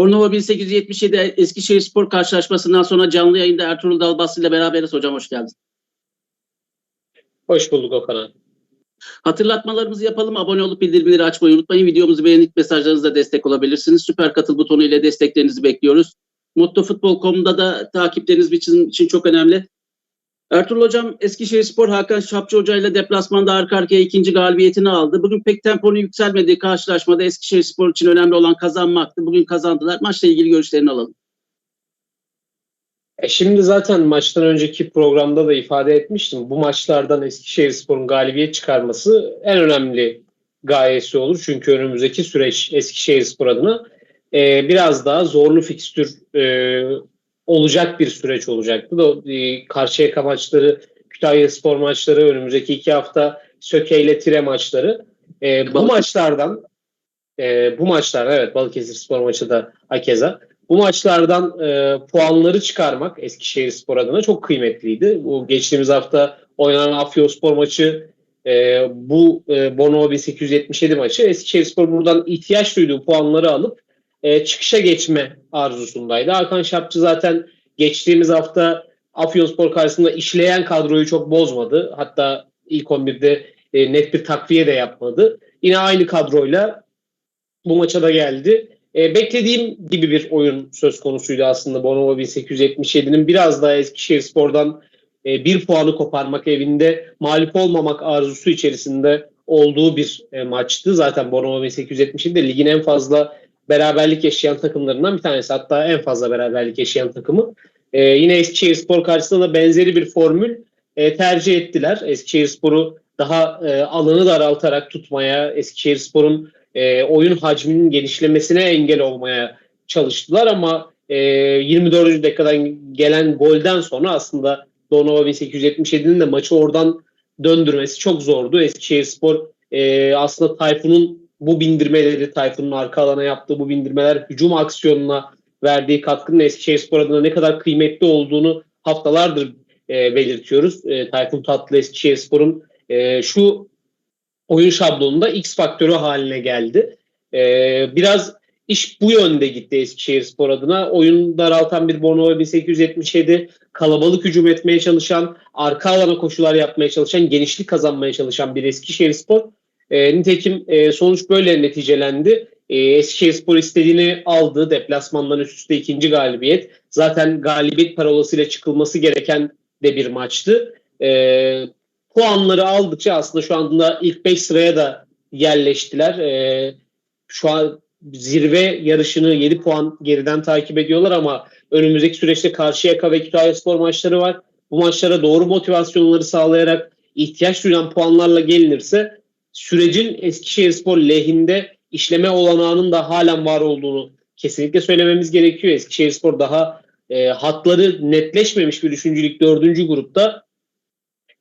Bornova 1877 Eskişehir Spor karşılaşmasından sonra canlı yayında Ertuğrul Dalbaslı ile beraberiz hocam hoş geldiniz. Hoş bulduk Okan abi. Hatırlatmalarımızı yapalım. Abone olup bildirimleri açmayı unutmayın. Videomuzu beğenip mesajlarınızla destek olabilirsiniz. Süper katıl butonu ile desteklerinizi bekliyoruz. Mutlufutbol.com'da da takipleriniz için, için çok önemli. Ertuğrul Hocam Eskişehir Spor Hakan Şapçı Hoca ile deplasmanda arka arkaya ikinci galibiyetini aldı. Bugün pek temponun yükselmediği karşılaşmada Eskişehir Spor için önemli olan kazanmaktı. Bugün kazandılar. Maçla ilgili görüşlerini alalım. E şimdi zaten maçtan önceki programda da ifade etmiştim. Bu maçlardan Eskişehirspor'un galibiyet çıkarması en önemli gayesi olur. Çünkü önümüzdeki süreç Eskişehirspor adına e, biraz daha zorlu fikstür e, olacak bir süreç olacaktı. Da, e, Karşıyaka maçları, Kütahya Spor maçları, önümüzdeki iki hafta Söke ile Tire maçları. E, bu maçlardan e, bu maçlar evet Balıkesir Spor maçı da hakeza. Bu maçlardan e, puanları çıkarmak Eskişehirspor adına çok kıymetliydi. Bu geçtiğimiz hafta oynanan Afyospor maçı e, bu e, Bono 1877 maçı Eskişehirspor buradan ihtiyaç duyduğu puanları alıp e, çıkışa geçme arzusundaydı. Hakan Şapçı zaten geçtiğimiz hafta Afyonspor karşısında işleyen kadroyu çok bozmadı. Hatta ilk 11'de e, net bir takviye de yapmadı. Yine aynı kadroyla bu maça da geldi. E, beklediğim gibi bir oyun söz konusuydu aslında Bonova 1877'nin biraz daha Eskişehirspor'dan e, bir puanı koparmak evinde mağlup olmamak arzusu içerisinde olduğu bir e, maçtı. Zaten Bonova 1877 de ligin en fazla beraberlik yaşayan takımlarından bir tanesi. Hatta en fazla beraberlik yaşayan takımı. E, yine Eskişehirspor karşısında da benzeri bir formül e, tercih ettiler. Eskişehirspor'u daha e, alanı daraltarak tutmaya, Eskişehirspor'un e, oyun hacminin genişlemesine engel olmaya çalıştılar ama e, 24. dakikadan gelen golden sonra aslında Donova 1877'nin de maçı oradan döndürmesi çok zordu. Eskişehirspor e, aslında Tayfun'un bu bindirmeleri, Tayfun'un arka alana yaptığı bu bindirmeler hücum aksiyonuna verdiği katkının Eskişehirspor adına ne kadar kıymetli olduğunu haftalardır e, belirtiyoruz. E, Tayfun Tatlı Eskişehirspor'un e, şu oyun şablonunda X faktörü haline geldi. Ee, biraz iş bu yönde gitti Eskişehirspor adına. Oyun daraltan bir Bornova 1877, kalabalık hücum etmeye çalışan, arka alana koşular yapmaya çalışan, genişlik kazanmaya çalışan bir Eskişehirspor. Ee, nitekim e, sonuç böyle neticelendi. Ee, Eskişehirspor istediğini aldı. Deplasmandan üst üste ikinci galibiyet. Zaten galibiyet parolasıyla çıkılması gereken de bir maçtı. Ee, puanları aldıkça aslında şu anda ilk 5 sıraya da yerleştiler. Ee, şu an zirve yarışını 7 puan geriden takip ediyorlar ama önümüzdeki süreçte Karşıyaka ve Kütahya Spor maçları var. Bu maçlara doğru motivasyonları sağlayarak ihtiyaç duyulan puanlarla gelinirse sürecin Eskişehirspor lehinde işleme olanağının da halen var olduğunu kesinlikle söylememiz gerekiyor. Eskişehirspor daha e, hatları netleşmemiş bir üçüncülük dördüncü grupta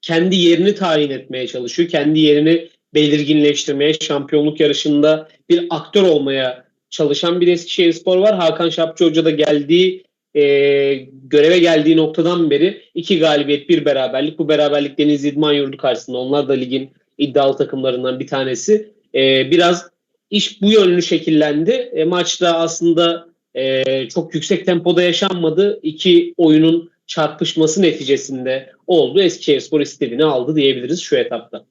kendi yerini tayin etmeye çalışıyor. Kendi yerini belirginleştirmeye, şampiyonluk yarışında bir aktör olmaya çalışan bir Eskişehirspor var. Hakan Şapçı Hoca da geldiği e, göreve geldiği noktadan beri iki galibiyet bir beraberlik. Bu beraberlik Deniz İdman Yurdu karşısında. Onlar da ligin iddialı takımlarından bir tanesi. E, biraz iş bu yönlü şekillendi. E, maçta aslında e, çok yüksek tempoda yaşanmadı. İki oyunun çarpışması neticesinde oldu. Eskişehirspor istediğini aldı diyebiliriz şu etapta.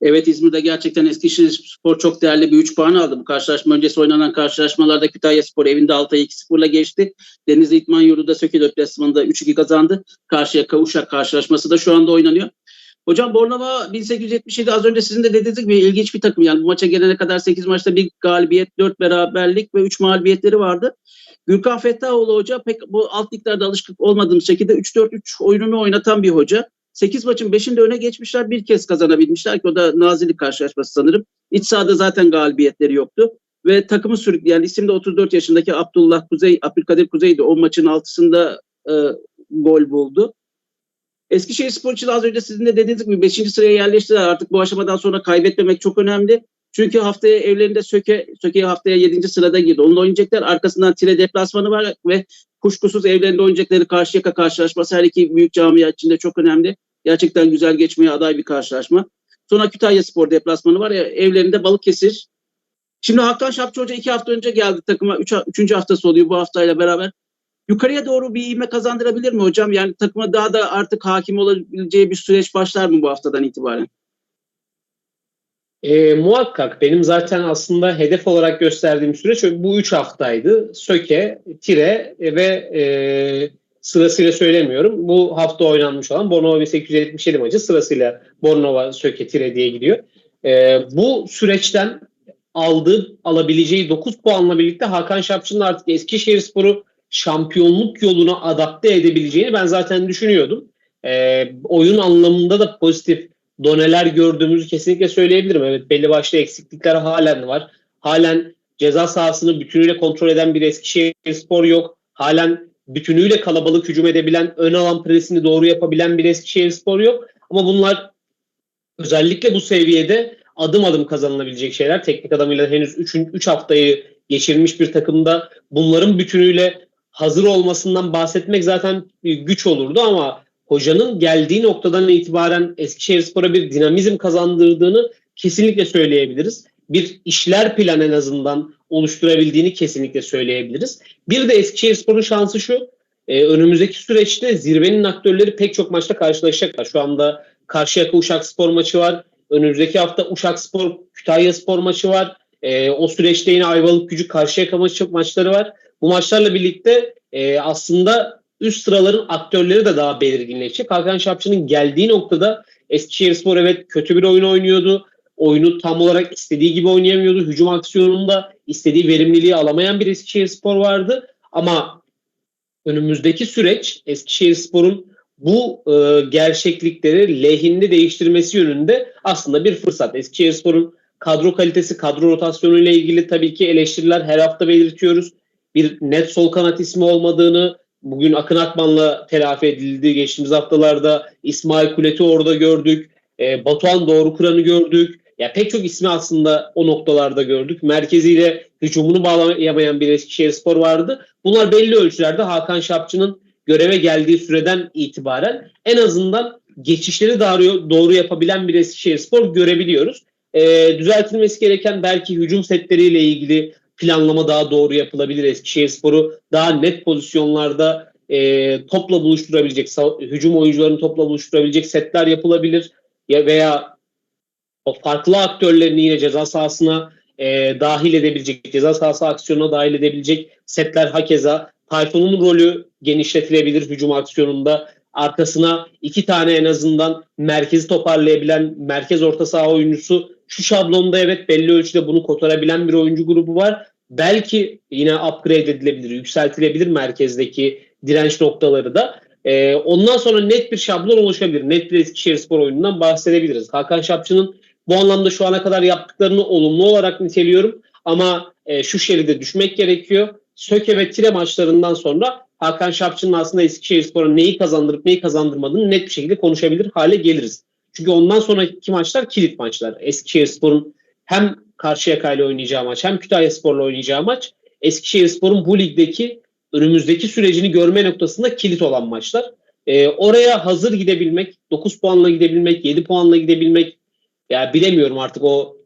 Evet İzmir'de gerçekten Eskişehir Spor çok değerli bir 3 puan aldı. Bu karşılaşma öncesi oynanan karşılaşmalarda Kütahya Spor evinde Altay 2-0'la geçti. Denizli İtman Yurdu'da Söke deplasmanında 3-2 kazandı. Karşıyaka Uşak karşılaşması da şu anda oynanıyor. Hocam Bornova 1877 az önce sizin de dediğiniz gibi ilginç bir takım. Yani bu maça gelene kadar 8 maçta bir galibiyet, 4 beraberlik ve 3 mağlubiyetleri vardı. Gürkan Fettahoğlu hoca pek bu alt liglerde alışık olmadığımız şekilde 3-4-3 oyununu oynatan bir hoca. 8 maçın 5'inde öne geçmişler. Bir kez kazanabilmişler ki o da Nazilli karşılaşması sanırım. İç sahada zaten galibiyetleri yoktu. Ve takımı sürükleyen isim de 34 yaşındaki Abdullah Kuzey, Abdülkadir Kuzey'di. O maçın altısında e, gol buldu. Eskişehir Spor için az önce sizin de dediğiniz gibi 5. sıraya yerleştiler. Artık bu aşamadan sonra kaybetmemek çok önemli. Çünkü haftaya evlerinde Söke, Söke haftaya 7. sırada girdi. Onunla oynayacaklar. Arkasından Tire deplasmanı var ve kuşkusuz evlerinde oynayacakları Karşıyaka karşılaşması her iki büyük camia içinde çok önemli. Gerçekten güzel geçmeye aday bir karşılaşma. Sonra Kütahya Spor deplasmanı var ya evlerinde Balıkesir Şimdi Hakan Şapçı Hoca iki hafta önce geldi takıma. Üç, üçüncü haftası oluyor bu haftayla beraber. Yukarıya doğru bir ivme kazandırabilir mi hocam? Yani takıma daha da artık hakim olabileceği bir süreç başlar mı bu haftadan itibaren? E, muhakkak benim zaten aslında hedef olarak gösterdiğim süreç bu 3 haftaydı. Söke, Tire ve e, sırasıyla söylemiyorum. Bu hafta oynanmış olan Bornova 1877 maçı sırasıyla Bornova, Söke, Tire diye gidiyor. E, bu süreçten aldığı, alabileceği 9 puanla birlikte Hakan Şapçı'nın artık Eskişehirspor'u şampiyonluk yoluna adapte edebileceğini ben zaten düşünüyordum. E, oyun anlamında da pozitif doneler gördüğümüzü kesinlikle söyleyebilirim. Evet belli başlı eksiklikler halen var. Halen ceza sahasını bütünüyle kontrol eden bir Eskişehirspor yok. Halen bütünüyle kalabalık hücum edebilen, ön alan presini doğru yapabilen bir Eskişehirspor yok. Ama bunlar özellikle bu seviyede adım adım kazanılabilecek şeyler. Teknik adamıyla henüz 3 3 haftayı geçirmiş bir takımda bunların bütünüyle hazır olmasından bahsetmek zaten güç olurdu ama hocanın geldiği noktadan itibaren Eskişehirspor'a bir dinamizm kazandırdığını kesinlikle söyleyebiliriz. Bir işler plan en azından oluşturabildiğini kesinlikle söyleyebiliriz. Bir de Eskişehirspor'un şansı şu. E, önümüzdeki süreçte zirvenin aktörleri pek çok maçta karşılaşacaklar. Şu anda Karşıyaka Uşak Spor maçı var. Önümüzdeki hafta Uşak Spor Kütahya Spor maçı var. E, o süreçte yine Ayvalık Gücü Karşıyaka maçı maçları var. Bu maçlarla birlikte e, aslında üst sıraların aktörleri de daha belirginleşecek. Hakan Şapçı'nın geldiği noktada Eskişehirspor evet kötü bir oyun oynuyordu. Oyunu tam olarak istediği gibi oynayamıyordu. Hücum aksiyonunda istediği verimliliği alamayan bir Eskişehirspor vardı. Ama önümüzdeki süreç Eskişehirspor'un bu e, gerçeklikleri lehinde değiştirmesi yönünde aslında bir fırsat. Eskişehirspor'un kadro kalitesi, kadro rotasyonu ile ilgili tabii ki eleştiriler her hafta belirtiyoruz. Bir net sol kanat ismi olmadığını, Bugün Akın Akman'la telafi edildi. Geçtiğimiz haftalarda İsmail Kulet'i orada gördük. E, Batuhan Doğru Kur'an'ı gördük. Ya pek çok ismi aslında o noktalarda gördük. Merkeziyle hücumunu bağlayamayan bir Eskişehir Spor vardı. Bunlar belli ölçülerde Hakan Şapçı'nın göreve geldiği süreden itibaren en azından geçişleri doğru, doğru yapabilen bir Eskişehir Spor görebiliyoruz. E, düzeltilmesi gereken belki hücum setleriyle ilgili planlama daha doğru yapılabilir. Eskişehirspor'u daha net pozisyonlarda e, topla buluşturabilecek, hücum oyuncularını topla buluşturabilecek setler yapılabilir. Ya veya o farklı aktörlerini yine ceza sahasına e, dahil edebilecek, ceza sahası aksiyonuna dahil edebilecek setler hakeza. Tayfun'un rolü genişletilebilir hücum aksiyonunda. Arkasına iki tane en azından merkezi toparlayabilen merkez orta saha oyuncusu şu şablonda evet belli ölçüde bunu kotarabilen bir oyuncu grubu var. Belki yine upgrade edilebilir, yükseltilebilir merkezdeki direnç noktaları da. Ee, ondan sonra net bir şablon oluşabilir. Net bir Eskişehirspor oyunundan bahsedebiliriz. Hakan Şapçı'nın bu anlamda şu ana kadar yaptıklarını olumlu olarak niteliyorum. Ama e, şu şeride düşmek gerekiyor. Söke ve Tire maçlarından sonra Hakan Şapçı'nın aslında Eskişehirspor'a neyi kazandırıp neyi kazandırmadığını net bir şekilde konuşabilir hale geliriz. Çünkü ondan sonraki maçlar kilit maçlar. Eskişehirspor'un hem Karşıyaka ile oynayacağı maç hem Kütahya Spor'la oynayacağı maç Eskişehirspor'un bu ligdeki önümüzdeki sürecini görme noktasında kilit olan maçlar. Ee, oraya hazır gidebilmek, 9 puanla gidebilmek, 7 puanla gidebilmek ya bilemiyorum artık o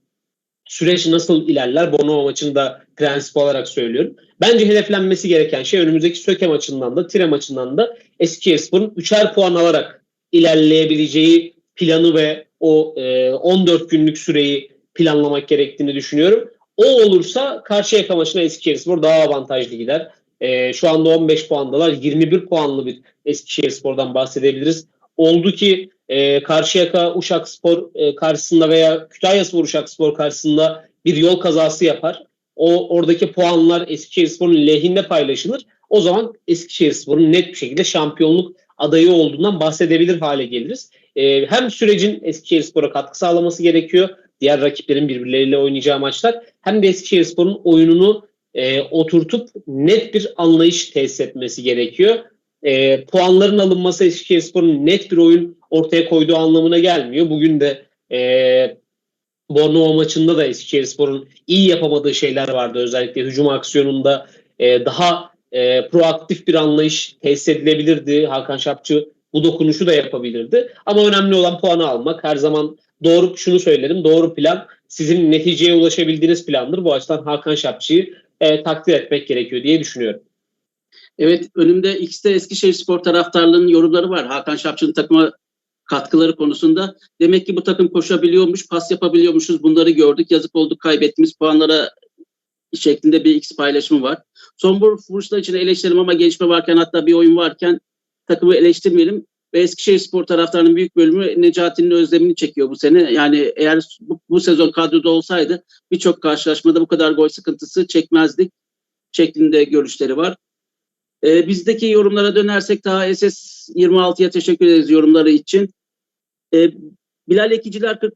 süreç nasıl ilerler. Bornova maçını da prensip olarak söylüyorum. Bence hedeflenmesi gereken şey önümüzdeki Söke maçından da Tire maçından da Eskişehirspor'un 3'er puan alarak ilerleyebileceği planı ve o e, 14 günlük süreyi planlamak gerektiğini düşünüyorum. O olursa Karşıyaka maçına Eskişehirspor daha avantajlı gider. E, şu anda 15 puandalar. 21 puanlı bir Eskişehirspor'dan bahsedebiliriz. Oldu ki e, Karşıyaka Uşakspor e, karşısında veya Kütahyaspor Uşakspor karşısında bir yol kazası yapar. O oradaki puanlar Eskişehirspor'un lehinde paylaşılır. O zaman Eskişehirspor'un net bir şekilde şampiyonluk adayı olduğundan bahsedebilir hale geliriz. E, hem sürecin Eskişehirspor'a katkı sağlaması gerekiyor. Diğer rakiplerin birbirleriyle oynayacağı maçlar. Hem de Eskişehirspor'un oyununu e, oturtup net bir anlayış tesis etmesi gerekiyor. E, puanların alınması Eskişehirspor'un net bir oyun ortaya koyduğu anlamına gelmiyor. Bugün de e, Bornova maçında da Eskişehirspor'un iyi yapamadığı şeyler vardı. Özellikle hücum aksiyonunda e, daha e, proaktif bir anlayış tesis edilebilirdi. Hakan Şapçı bu dokunuşu da yapabilirdi. Ama önemli olan puanı almak. Her zaman doğru şunu söylerim. Doğru plan sizin neticeye ulaşabildiğiniz plandır. Bu açıdan Hakan Şapçı'yı e, takdir etmek gerekiyor diye düşünüyorum. Evet önümde X'te Eskişehir Spor taraftarlarının yorumları var. Hakan Şapçı'nın takıma katkıları konusunda. Demek ki bu takım koşabiliyormuş, pas yapabiliyormuşuz. Bunları gördük. Yazık olduk kaybettiğimiz puanlara şeklinde bir X paylaşımı var. Son vuruşlar için eleştirelim ama gelişme varken hatta bir oyun varken takımı eleştirmeyelim. Ve Eskişehir Spor taraftarının büyük bölümü Necati'nin özlemini çekiyor bu sene. Yani eğer bu, bu sezon kadroda olsaydı birçok karşılaşmada bu kadar gol sıkıntısı çekmezdik şeklinde görüşleri var. Ee, bizdeki yorumlara dönersek daha SS26'ya teşekkür ederiz yorumları için. Ee, Bilal Ekiciler 40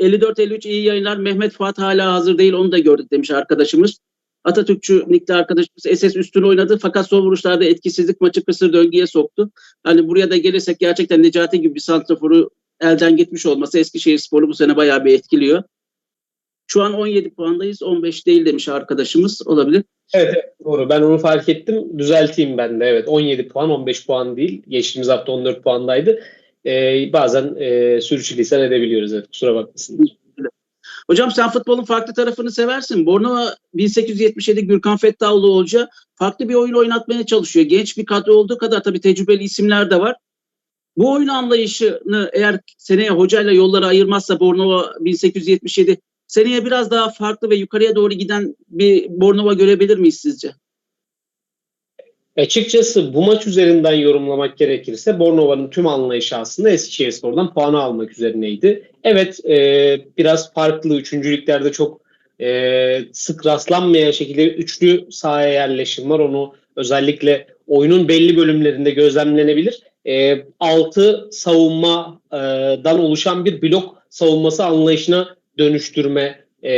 54-53 iyi yayınlar. Mehmet Fuat hala hazır değil onu da gördük demiş arkadaşımız. Atatürkçü Nikli arkadaşımız SS üstün oynadı fakat son vuruşlarda etkisizlik maçı kısır döngüye soktu. Hani buraya da gelirsek gerçekten Necati gibi bir santraforu elden gitmiş olması Eskişehir Sporu bu sene bayağı bir etkiliyor. Şu an 17 puandayız 15 değil demiş arkadaşımız olabilir. Evet, evet doğru. Ben onu fark ettim. Düzelteyim ben de. Evet 17 puan 15 puan değil. Geçtiğimiz hafta 14 puandaydı. Ee, bazen e, sürçülisan edebiliyoruz. Evet kusura bakmasın. Hocam sen futbolun farklı tarafını seversin. Bornova 1877 Gürkan Fettahoğlu Hoca farklı bir oyun oynatmaya çalışıyor. Genç bir kadro olduğu kadar tabii tecrübeli isimler de var. Bu oyun anlayışını eğer seneye hocayla yolları ayırmazsa Bornova 1877 seneye biraz daha farklı ve yukarıya doğru giden bir Bornova görebilir miyiz sizce? Açıkçası bu maç üzerinden yorumlamak gerekirse Bornova'nın tüm anlayışı aslında Eskişehirspor'dan puanı almak üzerineydi. Evet e, biraz farklı üçüncülüklerde çok e, sık rastlanmayan şekilde üçlü sahaya yerleşim var. Onu özellikle oyunun belli bölümlerinde gözlemlenebilir. E, altı savunmadan oluşan bir blok savunması anlayışına dönüştürme e,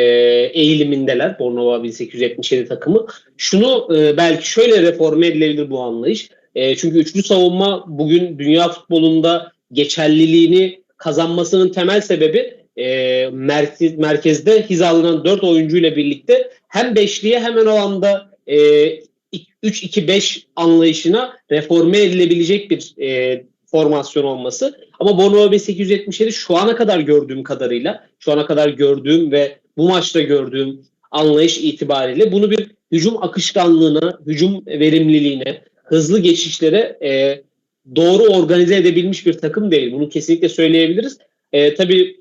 eğilimindeler Bornova 1877 takımı. Şunu e, belki şöyle reforme edilebilir bu anlayış. E, çünkü üçlü savunma bugün dünya futbolunda geçerliliğini kazanmasının temel sebebi e, merkez, merkezde hizalanan 4 oyuncuyla birlikte hem beşliye hemen o anda e, 3-2-5 anlayışına reforme edilebilecek bir e, formasyon olması. Ama Bornova 1877 şu ana kadar gördüğüm kadarıyla, şu ana kadar gördüğüm ve bu maçta gördüğüm anlayış itibariyle bunu bir hücum akışkanlığına, hücum verimliliğine, hızlı geçişlere e, doğru organize edebilmiş bir takım değil. Bunu kesinlikle söyleyebiliriz. E, tabii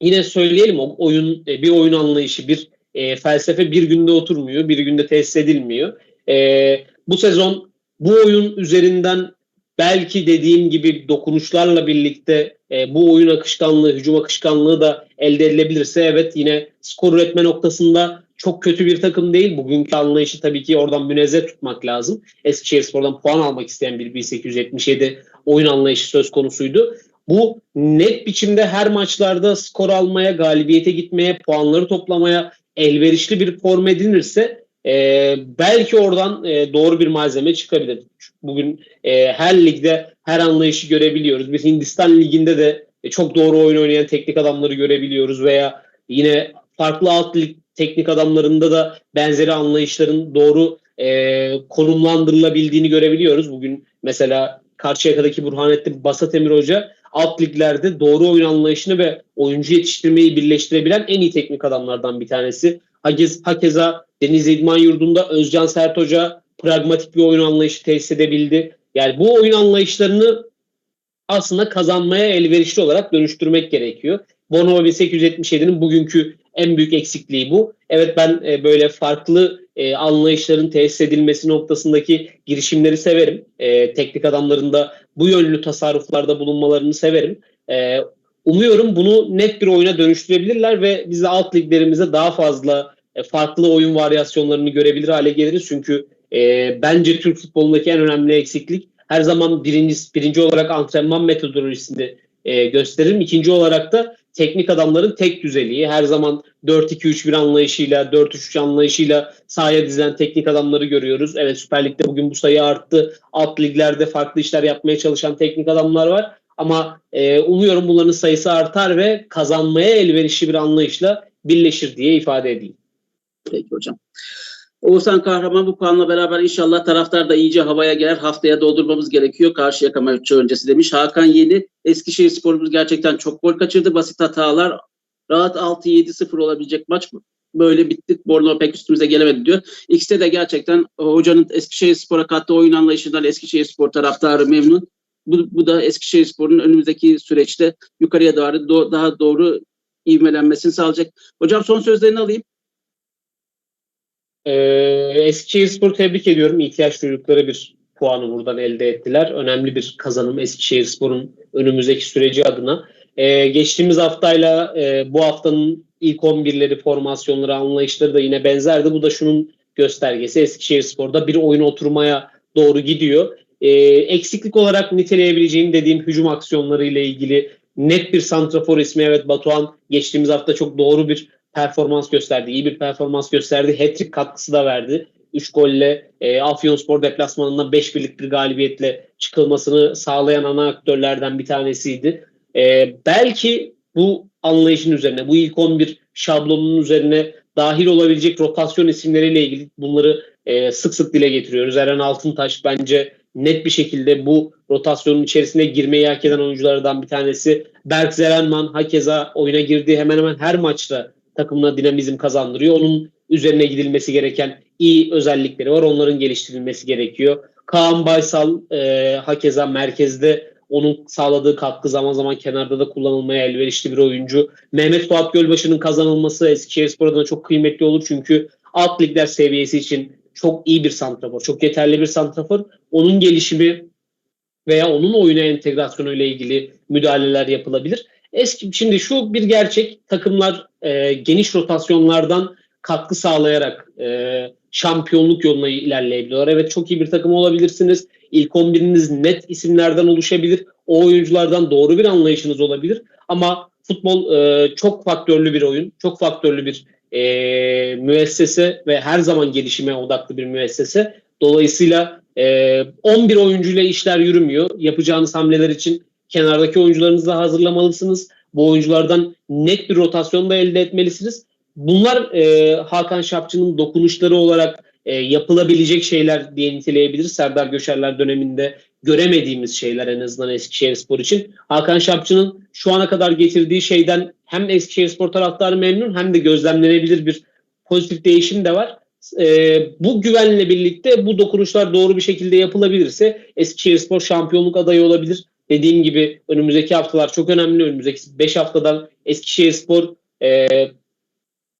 yine söyleyelim o oyun e, bir oyun anlayışı, bir e, felsefe bir günde oturmuyor, bir günde tesis edilmiyor. E, bu sezon bu oyun üzerinden belki dediğim gibi dokunuşlarla birlikte e, bu oyun akışkanlığı, hücum akışkanlığı da elde edilebilirse evet yine skor üretme noktasında çok kötü bir takım değil. Bugünkü anlayışı tabii ki oradan münezzeh tutmak lazım. Eskişehirspor'dan puan almak isteyen bir 1877 oyun anlayışı söz konusuydu. Bu net biçimde her maçlarda skor almaya, galibiyete gitmeye, puanları toplamaya elverişli bir form edinirse e, belki oradan e, doğru bir malzeme çıkabilir. Bugün e, her ligde her anlayışı görebiliyoruz. Biz Hindistan liginde de e, çok doğru oyun oynayan teknik adamları görebiliyoruz veya yine farklı alt lig teknik adamlarında da benzeri anlayışların doğru e, konumlandırılabildiğini görebiliyoruz. Bugün mesela Karşıyaka'daki Burhanettin Basatemir Hoca alt liglerde doğru oyun anlayışını ve oyuncu yetiştirmeyi birleştirebilen en iyi teknik adamlardan bir tanesi. Hakez, hakeza Deniz İdman Yurdu'nda Özcan Sert Hoca pragmatik bir oyun anlayışı tesis edebildi. Yani bu oyun anlayışlarını aslında kazanmaya elverişli olarak dönüştürmek gerekiyor. Bono 1877'nin bugünkü en büyük eksikliği bu. Evet ben e, böyle farklı e, anlayışların tesis edilmesi noktasındaki girişimleri severim. E, teknik adamların da bu yönlü tasarruflarda bulunmalarını severim. Umuyorum bunu net bir oyuna dönüştürebilirler ve biz de alt liglerimize daha fazla e, farklı oyun varyasyonlarını görebilir hale geliriz. Çünkü e, bence Türk futbolundaki en önemli eksiklik her zaman birinci, birinci olarak antrenman metodolojisini e, gösteririm. İkinci olarak da teknik adamların tek düzeliği. Her zaman 4-2-3-1 anlayışıyla, 4-3-3 anlayışıyla sahaya dizilen teknik adamları görüyoruz. Evet Süper Lig'de bugün bu sayı arttı. Alt liglerde farklı işler yapmaya çalışan teknik adamlar var. Ama e, umuyorum bunların sayısı artar ve kazanmaya elverişli bir anlayışla birleşir diye ifade edeyim. Peki hocam. Oğuzhan Kahraman bu puanla beraber inşallah taraftar da iyice havaya gelir. Haftaya doldurmamız gerekiyor. Karşıyaka maçı öncesi demiş. Hakan Yeni Eskişehir sporumuz gerçekten çok gol kaçırdı. Basit hatalar rahat 6-7-0 olabilecek maç böyle bitti. Bornova pek üstümüze gelemedi diyor. X'te de gerçekten hocanın Eskişehir Spor'a kattığı oyun anlayışından Eskişehir Spor taraftarı memnun. Bu, bu da Eskişehir Spor'un önümüzdeki süreçte yukarıya doğru do- daha doğru ivmelenmesini sağlayacak. Hocam son sözlerini alayım. Ee, Eskişehirspor'u tebrik ediyorum. İhtiyaç duydukları bir puanı buradan elde ettiler. Önemli bir kazanım Eskişehirspor'un önümüzdeki süreci adına. Ee, geçtiğimiz haftayla e, bu haftanın ilk 11'leri, formasyonları, anlayışları da yine benzerdi. Bu da şunun göstergesi. Eskişehirspor'da bir oyun oturmaya doğru gidiyor. Ee, eksiklik olarak niteleyebileceğim dediğim hücum aksiyonları ile ilgili net bir santrafor ismi. Evet Batuhan geçtiğimiz hafta çok doğru bir performans gösterdi. iyi bir performans gösterdi. Hat-trick katkısı da verdi. 3 golle e, Afyonspor deplasmanından 5 birlik bir galibiyetle çıkılmasını sağlayan ana aktörlerden bir tanesiydi. E, belki bu anlayışın üzerine, bu ilk 11 şablonunun üzerine dahil olabilecek rotasyon isimleriyle ilgili bunları e, sık sık dile getiriyoruz. Eren Altıntaş bence net bir şekilde bu rotasyonun içerisine girmeyi hak eden oyunculardan bir tanesi. Berk Zerenman hakeza oyuna girdiği hemen hemen her maçta takımına dinamizm kazandırıyor. Onun üzerine gidilmesi gereken iyi özellikleri var. Onların geliştirilmesi gerekiyor. Kaan Baysal e, hakeza merkezde onun sağladığı katkı zaman zaman kenarda da kullanılmaya elverişli bir oyuncu. Mehmet Fuat Gölbaşı'nın kazanılması Eskişehirspor adına çok kıymetli olur. Çünkü alt ligler seviyesi için çok iyi bir santrafor, çok yeterli bir santrafor. Onun gelişimi veya onun oyuna entegrasyonu ile ilgili müdahaleler yapılabilir. Eski şimdi şu bir gerçek takımlar e, geniş rotasyonlardan katkı sağlayarak e, şampiyonluk yoluna ilerleyebiliyorlar. Evet çok iyi bir takım olabilirsiniz. İlk 11'iniz net isimlerden oluşabilir. O oyunculardan doğru bir anlayışınız olabilir. Ama futbol e, çok faktörlü bir oyun. Çok faktörlü bir e, müessese ve her zaman gelişime odaklı bir müessese. Dolayısıyla e, 11 oyuncuyla işler yürümüyor. Yapacağınız hamleler için kenardaki oyuncularınızı da hazırlamalısınız. Bu oyunculardan net bir rotasyon da elde etmelisiniz. Bunlar e, Hakan Şapçı'nın dokunuşları olarak e, yapılabilecek şeyler diye niteleyebiliriz. Serdar Göçerler döneminde göremediğimiz şeyler en azından Eskişehirspor için. Hakan Şapçı'nın şu ana kadar getirdiği şeyden hem Eskişehirspor taraftarı memnun hem de gözlemlenebilir bir pozitif değişim de var. E, bu güvenle birlikte bu dokunuşlar doğru bir şekilde yapılabilirse Eskişehirspor şampiyonluk adayı olabilir. Dediğim gibi önümüzdeki haftalar çok önemli. Önümüzdeki 5 haftadan Eskişehirspor e,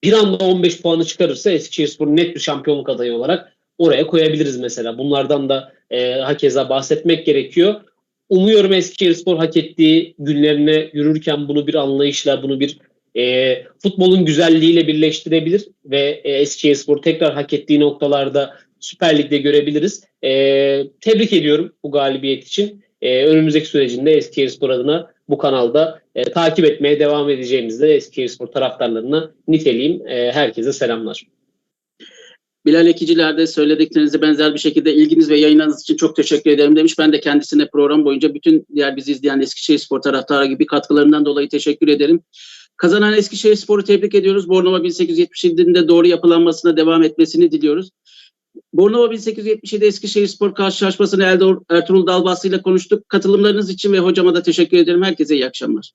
bir anda 15 puanı çıkarırsa Eskişehirspor net bir şampiyonluk adayı olarak oraya koyabiliriz mesela. Bunlardan da e, hakeza bahsetmek gerekiyor. Umuyorum Eskişehirspor hak ettiği günlerine yürürken bunu bir anlayışla, bunu bir e, futbolun güzelliğiyle birleştirebilir ve e, Eskişehirspor tekrar hak ettiği noktalarda Süper Lig'de görebiliriz. E, tebrik ediyorum bu galibiyet için. E, önümüzdeki sürecinde Eskişehirspor adına bu kanalda e, takip etmeye devam edeceğimizde Eskişehirspor taraftarlarına niteleyeyim. E, herkese selamlar. Bilal Ekiciler de söylediklerinize benzer bir şekilde ilginiz ve yayınlarınız için çok teşekkür ederim demiş. Ben de kendisine program boyunca bütün diğer bizi izleyen Eskişehir Spor taraftarı gibi katkılarından dolayı teşekkür ederim. Kazanan Eskişehir Spor'u tebrik ediyoruz. Bornova 1877'nin de doğru yapılanmasına devam etmesini diliyoruz. Bornova 1877 Eskişehir Spor karşılaşmasını Ertuğrul Dalbası ile konuştuk. Katılımlarınız için ve hocama da teşekkür ederim. Herkese iyi akşamlar.